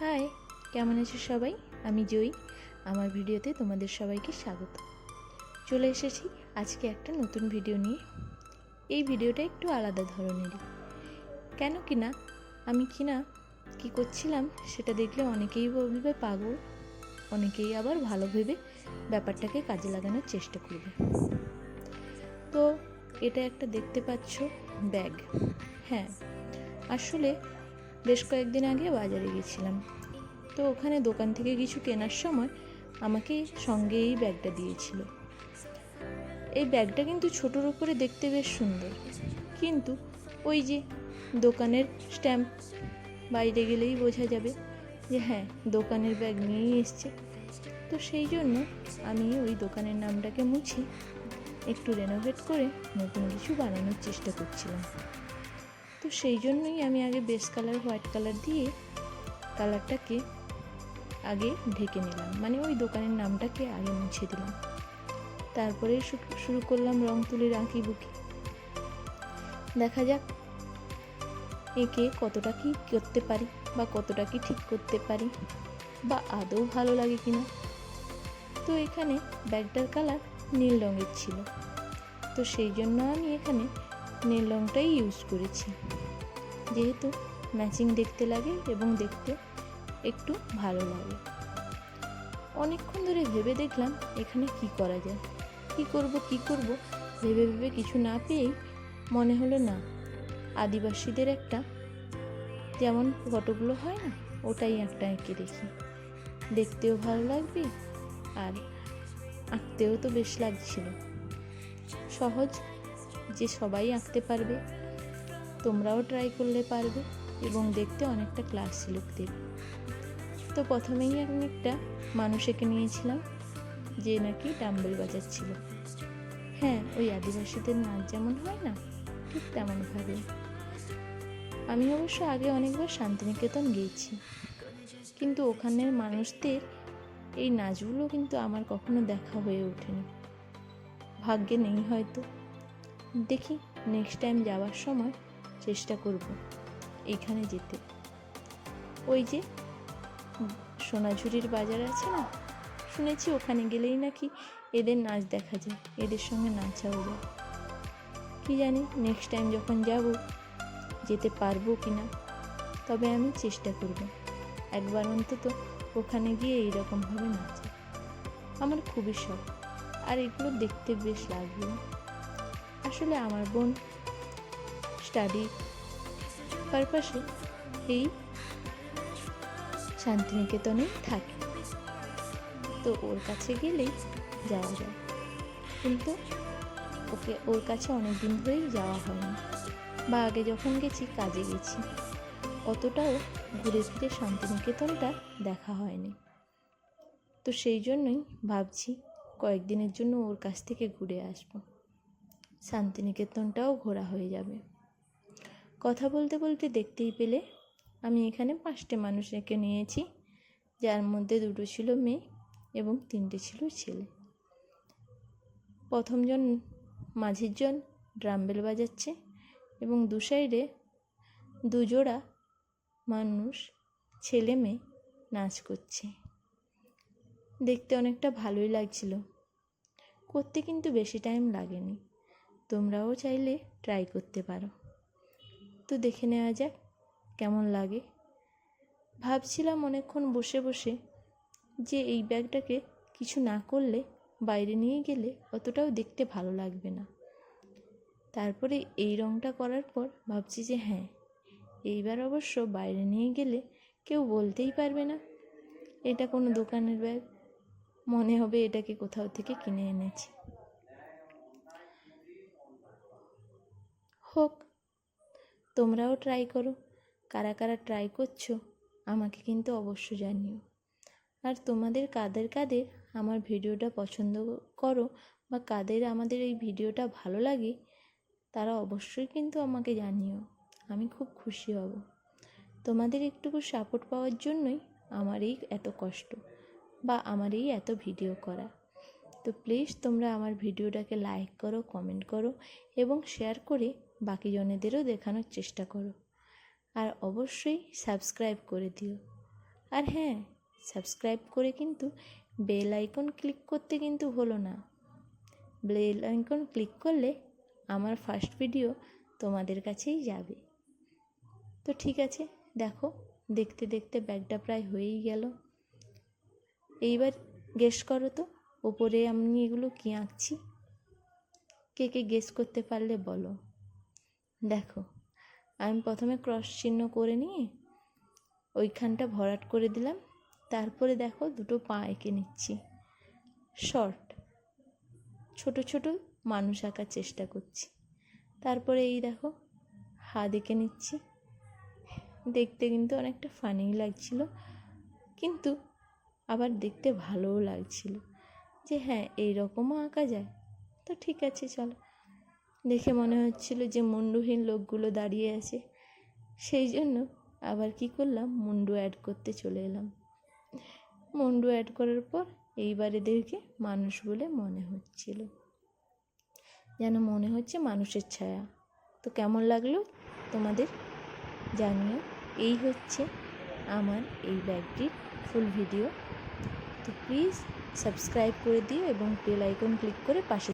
High, কেমন আছো সবাই? আমি জয়ী। আমার ভিডিওতে তোমাদের সবাইকে স্বাগত। চলে এসেছি আজকে একটা নতুন ভিডিও নিয়ে। এই ভিডিওটা একটু আলাদা ধরনেরই। কেন কি না? আমি কি না? কী করছিলাম? সেটা দেখলে অনেকেই বলবে পাগল। অনেকেই আবার ভালো ভেবে ব্যাপারটাকে কাজে লাগানোর চেষ্টা করবে। তো, এটা একটা দেখতে পাচ্ছ ব্যাগ। হ্যাঁ আসলে বেশ কয়েকদিন আগে বাজারে গেছিলাম। তো ওখানে দোকান থেকে কিছু কেনার সময় আমাকে সঙ্গে এই ব্যাগটা দিয়েছিল। এই ব্যাগটা কিন্তু ছোটোর উপরে দেখতে বেশ সুন্দর। কিন্তু ওই যে দোকানের স্ট্যাম্প বাইরে গেলেই বোঝা যাবে যে হ্যাঁ দোকানের ব্যাগ নিয়েই এসছে। তো সেই জন্য আমি ওই দোকানের নামটাকে মুছে, একটু রেনোভেট করে নতুন কিছু বানানোর চেষ্টা করছিলাম। সেই জন্যই আমি আগে বেস কালার হোয়াইট কালার দিয়ে কালারটাকে আগে ঢেকে নিলাম। মানে ওই দোকানের নামটাকে আগে মুছে দিলাম। তারপরে শুরু করলাম রং তুলির আঁকি বুকি। দেখা যাক একে কতটা কি করতে পারি বা কতটা কি ঠিক করতে পারি বা আদৌ ভালো লাগে কিনা। তো এখানে ব্যাগটার কালার নীল রঙের ছিল। তো সেই জন্য আমি এখানে নীল রঙটাই ইউজ করেছি। যেহেতু ম্যাচিং দেখতে লাগে এবং দেখতে একটু ভালো লাগে। অনেকক্ষণ ধরে ভেবে দেখলাম এখানে কি করা যায়? কি করব কি করব? ভেবে ভেবে কিছু না পেয়েই মনে হলো না, আদিবাসীদের একটা যেমন ফটোগুলো হয় না, ওটাই একটা এঁকে দেখি। দেখতেও ভালো লাগবে আর আঁকতেও তো বেশ লাগছিল। সহজ যে সবাই আঁকতে পারবে, তোমরাও ট্রাই করলে পারবে এবং দেখতে অনেকটা ক্লাস লুক দেবে। তো প্রথমেই আমি একটা মানুষ এঁকে নিয়েছিলাম, যে নাকি ডাম্বেল বাজাচ্ছিল। হ্যাঁ ওই আদিবাসীদের নাচ যেমন হয় না, ঠিক তেমনভাবে। আমি অবশ্য আগে অনেকবার শান্তিনিকেতন গিয়েছি, কিন্তু ওখানের মানুষদের এই নাচগুলো কিন্তু আমার কখনো দেখা হয়ে ওঠেনি। ভাগ্যে নেই হয়তো। দেখি নেক্সট টাইম যাওয়ার সময় চেষ্টা করব এখানে যেতে। ওই যে সোনাঝুরির বাজার আছে না? শুনেছি ওখানে গেলেই নাকি এদের নাচ দেখা যায়, এদের সঙ্গে নাচাও যায়। কি জানি নেক্সট টাইম যখন যাব, যেতে পারব কি না তবে আমি চেষ্টা করব। একবার অন্তত ওখানে গিয়ে এইরকমভাবে নাচা। আমার খুবই শখ, আর এগুলো দেখতে বেশ লাগবে আসলে আমার বোন স্টাডি পারপাসে এই শান্তিনিকেতনে থাকে। তো ওর কাছে গেলেই যাওয়া যায়। কিন্তু ওকে ওর কাছে অনেক দিন ধরেই যাওয়া হয়নি বা আগে যখন গেছি কাজে গেছি, অতটাও ঘুরে ফিরে শান্তিনিকেতনটা দেখা হয়নি। তো সেই জন্যই ভাবছি কয়েকদিনের জন্য ওর কাছ থেকে ঘুরে আসব। শান্তিনিকেতনটাও ঘোরা হয়ে যাবে। কথা বলতে বলতে দেখতেই পেলে, আমি এখানে পাঁচটে মানুষ এঁকে নিয়েছি, যার মধ্যে দুটো ছিল মেয়ে এবং তিনটে ছিল ছেলে। প্রথমজন মাঝের জন ড্রামবেল বাজাচ্ছে এবং দু সাইডে দুজোড়া মানুষ ছেলে মেয়ে নাচ করছে। দেখতে অনেকটা ভালোই লাগছিল। করতে কিন্তু বেশি টাইম লাগেনি। তোমরাও চাইলে ট্রাই করতে পারো। তো দেখে নেওয়া যাক কেমন লাগে। ভাবছিলাম অনেকক্ষণ বসে বসে যে এই ব্যাগটাকে কিছু না করলে বাইরে নিয়ে গেলে অতটাও দেখতে ভালো লাগবে না। তারপরে এই রঙটা করার পর ভাবছি যে হ্যাঁ এইবার অবশ্য বাইরে নিয়ে গেলে কেউ বলতেই পারবে না। এটা কোনো দোকানের ব্যাগ। মনে হবে এটাকে কোথাও থেকে কিনে এনেছি। হোক। তোমরাও ট্রাই করো। কারা কারা ট্রাই করছ, আমাকে কিন্তু অবশ্য জানিও। আর তোমাদের কাদের কাদের আমার ভিডিওটা পছন্দ করো বা কাদের আমাদের এই ভিডিওটা ভালো লাগে, তারা অবশ্যই কিন্তু আমাকে জানিও। আমি খুব খুশি হব। তোমাদের একটুকু সাপোর্ট পাওয়ার জন্যই আমার এই এত কষ্ট বা আমার এই এত ভিডিও করা। তো প্লিজ তোমরা আমার ভিডিওটাকে লাইক করো কমেন্ট করো এবং শেয়ার করে বাকি জনেদেরও দেখানোর চেষ্টা করো। আর অবশ্যই সাবস্ক্রাইব করে দিও। আর হ্যাঁ সাবস্ক্রাইব করে কিন্তু বেল আইকন ক্লিক করতে কিন্তু হলো না। বেল আইকন ক্লিক করলে আমার ফার্স্ট ভিডিও তোমাদের কাছেই যাবে। তো ঠিক আছে, দেখো, দেখতে দেখতে ব্যাগটা প্রায় হয়েই গেল। এইবার গেস করো তো, ওপরে আমি এগুলো কী আঁকছি? কে কে গেস করতে পারলে বলো। দেখো, আমি প্রথমে ক্রস চিহ্ন করে নিয়ে ওইখানটা ভরাট করে দিলাম। তারপরে দেখো দুটো পা এঁকে নিচ্ছি। শর্ট ছোট ছোট মানুষ আঁকার চেষ্টা করছি। তারপরে এই দেখো, হাত এঁকে নিচ্ছি। দেখতে কিন্তু অনেকটা ফানি লাগছিল, কিন্তু আবার দেখতে ভালোও লাগছিল যে হ্যাঁ এই রকমও আঁকা যায়। তো ঠিক আছে, চলো। দেখে মনে হচ্ছিল যে মুন্ডুহীন লোকগুলো দাঁড়িয়ে আছে। সেই জন্য আবার কি করলাম? মুন্ডু অ্যাড করতে চলে এলাম। মুন্ডু অ্যাড করার পর এইবার এদেরকে মানুষ বলে মনে হচ্ছিল। যেন মনে হচ্ছে মানুষের ছায়া। তো কেমন লাগল? তোমাদের জানিও। এই হচ্ছে আমার এই ব্যাগটির ফুল ভিডিও তো প্লিজ সাবস্ক্রাইব করে দিও এবং বেল আইকন ক্লিক করে পাশে